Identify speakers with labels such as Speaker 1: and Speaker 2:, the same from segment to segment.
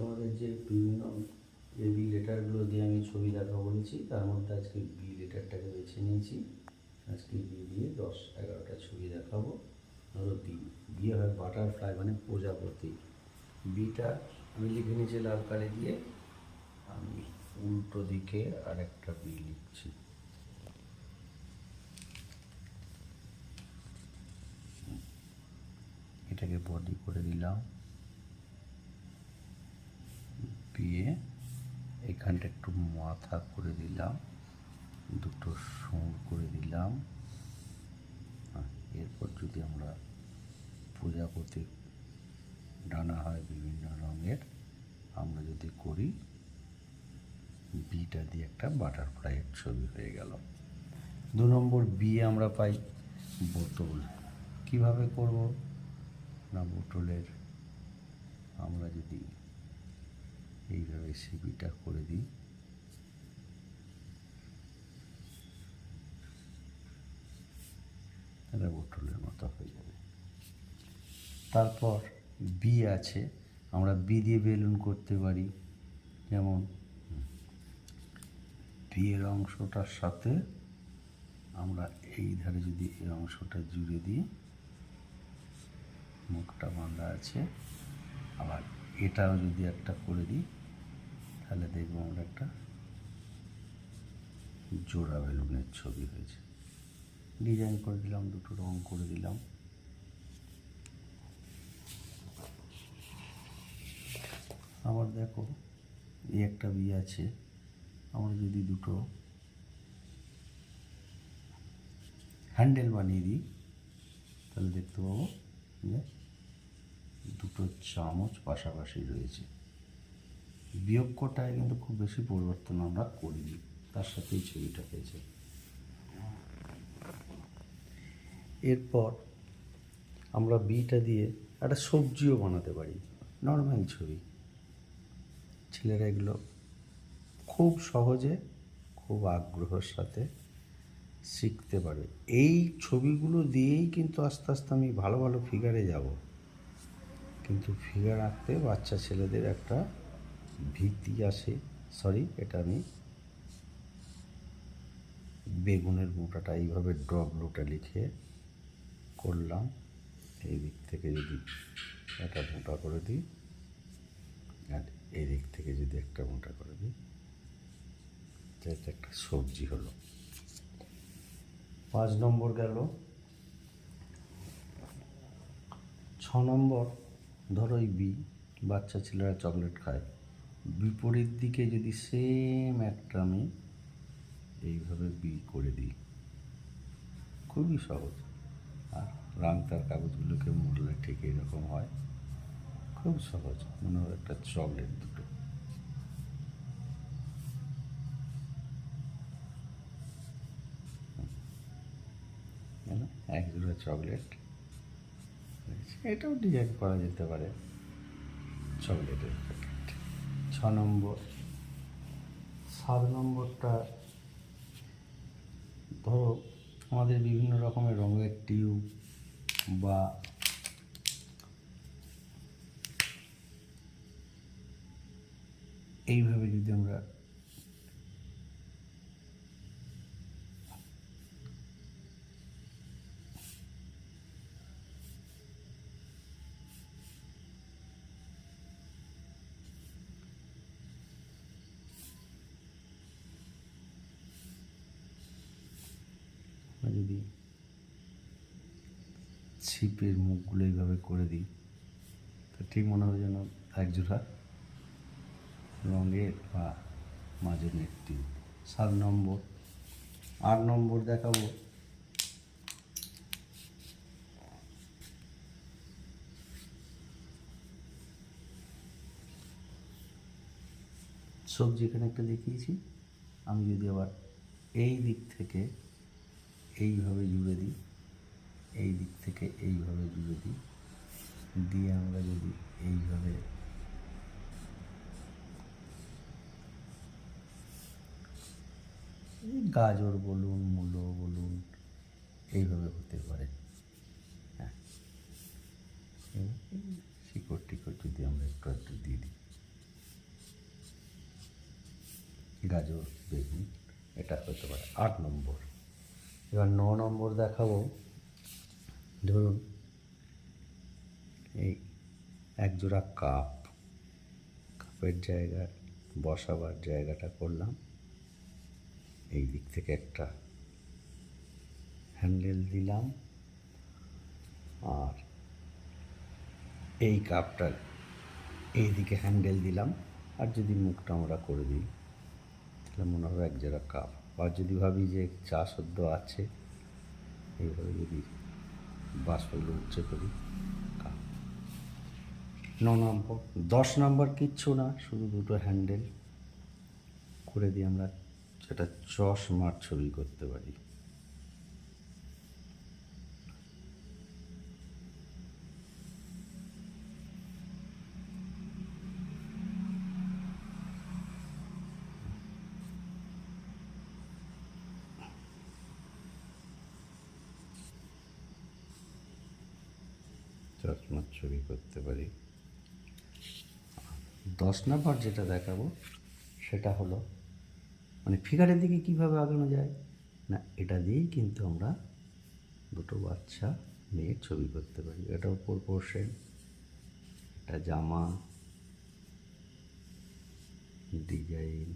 Speaker 1: তোমাদের যে বিভিন্ন যে বি লেটারগুলো দিয়ে আমি ছবি দেখা বলেছি, তার মধ্যে আজকে বি লেটারটাকে বেছে নিয়েছি। আজকে বি দিয়ে দশ এগারোটা ছবি দেখাবো। ধরো বি। বি হয় বাটারফ্লাই মানে প্রজাপতি। বিটা আমি লিখে নিয়েছি লাল কালি দিয়ে। আমি উল্টো দিকে আরেকটা বি লিখছি। এটাকে বডি করে দিলাম। দিয়ে এখানটা একটু মাথা করে দিলাম, দুটো সুর করে দিলাম। এরপর যদি আমরা প্রজাপতি ডানা হয় বিভিন্ন রঙের, আমরা যদি করি, বিটা দিয়ে একটা বাটারফ্লাইয়ের ছবি হয়ে গেল। দু নম্বর বি আমরা পাই বোতল। কীভাবে করব? না বোতলের? আমরা যদি এইভাবে সিবিটা করে দিই। এটা বোতলের মতো হয়ে যাবে। তারপর বি আছে। আমরা বি দিয়ে বেলুন করতে পারি। যেমন বি এর অংশটার সাথে আমরা এই ধারে যদি এই অংশটা জুড়ে দিই মুখটা বাঁধা আছে। আবার এটাও যদি একটা করে দিই তাহলে দেখব আমরা একটা জোড়া বেলুনের ছবি হয়েছে। ডিজাইন করে দিলাম, দুটো রং করে দিলাম। আবার দেখো, এই একটা বি আছে, আমরা যদি দুটো হ্যান্ডেল বানিয়ে দিই, তাহলে দেখতে পাবো যে দুটো চামচ পাশাপাশি রয়েছে। বিয়োগটায় কিন্তু খুব বেশি পরিবর্তন আমরা করিনি। তার সাথেই ছবিটা পেয়েছে এরপর আমরা বিটা দিয়ে একটা সবজিও বানাতে পারি। নর্মাল ছবি। ছেলেরা এগুলো খুব সহজে, খুব আগ্রহের সাথে শিখতে পারবে। এই ছবিগুলো দিয়েই কিন্তু আস্তে আস্তে আমি ভালো ভালো ফিগারে যাব। কিন্তু ফিগার আঁকতে বাচ্চা ছেলেদের একটা ভীতি আসে সরি এটা আমি বেগুনের মোটাটা এইভাবে ড্রবলোটা লিখে করলাম। এই দিক থেকে যদি একটা মোটা করে দিই, আর এই দিক থেকে যদি একটা মোটা করে দিই তাহলে একটা সবজি হলো। পাঁচ নম্বর গেল। ছ নম্বর, ধরো এই বি, বাচ্চা ছেলেরা চকলেট খায়। বিপরীত দিকে যদি সেম একটা আমি এইভাবে বি করে দিই, খুবই সহজ। আর রাং তার কাগজগুলোকে মুড়লে ঠিক এরকম হয়, খুব সহজ। মনে হয় একটা চকলেট দুটো। এক জোড়া চকলেট। এটাও ডিজাইন করা যেতে পারে, চকলেটের ছ নম্বর। সাত নম্বরটা ধরো আমাদের বিভিন্ন রকমের রঙের টিউব বা এইভাবে যদি আমরা যদি ছিপের মুখগুলো এইভাবে করে দিই, তো ঠিক মনে হবে যেন একজোড়া রঙের বা মাঝের টিউব সাত নম্বর, আট নম্বর দেখাবো। সবজি এখানে একটা দেখিয়েছি। আমি যদি আবার এই দিক থেকে এইভাবে জুড়ে দিই, এই দিক থেকে এইভাবে জুড়ে দিই, দিয়ে আমরা যদি এইভাবে এই গাজর বলুন, মূলো বলুন, এইভাবে হতে পারে। হ্যাঁ শিকড় টিকড় যদি আমরা একটু একটু দিয়ে দিই। গাজর, বেগুন, এটা হতে পারে আট নম্বর। এবার ন নম্বর দেখাবো। ধরুন, এই একজোড়া কাপ, কাপের জায়গায় বসাবার জায়গাটা করলাম। এই দিক থেকে একটা হ্যান্ডেল দিলাম। আর এই কাপটা এই দিকে হ্যান্ডেল দিলাম। আর যদি মুখটা আমরা করে দিই, তাহলে মনে হবে এক জায়গা কাপ। বা যদি ভাবি যে চা সদ্য আছে, এইভাবে যদি বাসনগুলো উচ্চে করি ন নম্বর। দশ নম্বর কিচ্ছু না, শুধু দুটো হ্যান্ডেল করে দিয়ে আমরা সেটা চশমার ছবি করতে পারি। চশমার ছবি করতে পারি। দশ নম্বর যেটা দেখাবো, সেটা হলো মানে ফিগারের দিকে কীভাবে আগানো যায়, না এটা দিয়েই কিন্তু আমরা দুটো বাচ্চা মেয়ের ছবি করতে পারি। এটা ওপর পোর্শন এটা জামা ডিজাইন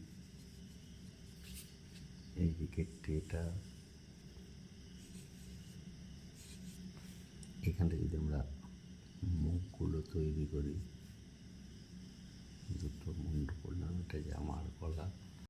Speaker 1: এই এইদিকে এটা এখানটা যদি আমরা মুখগুলো তৈরি করি। দুটো মুন্ড করলাম এটা জামার গলা।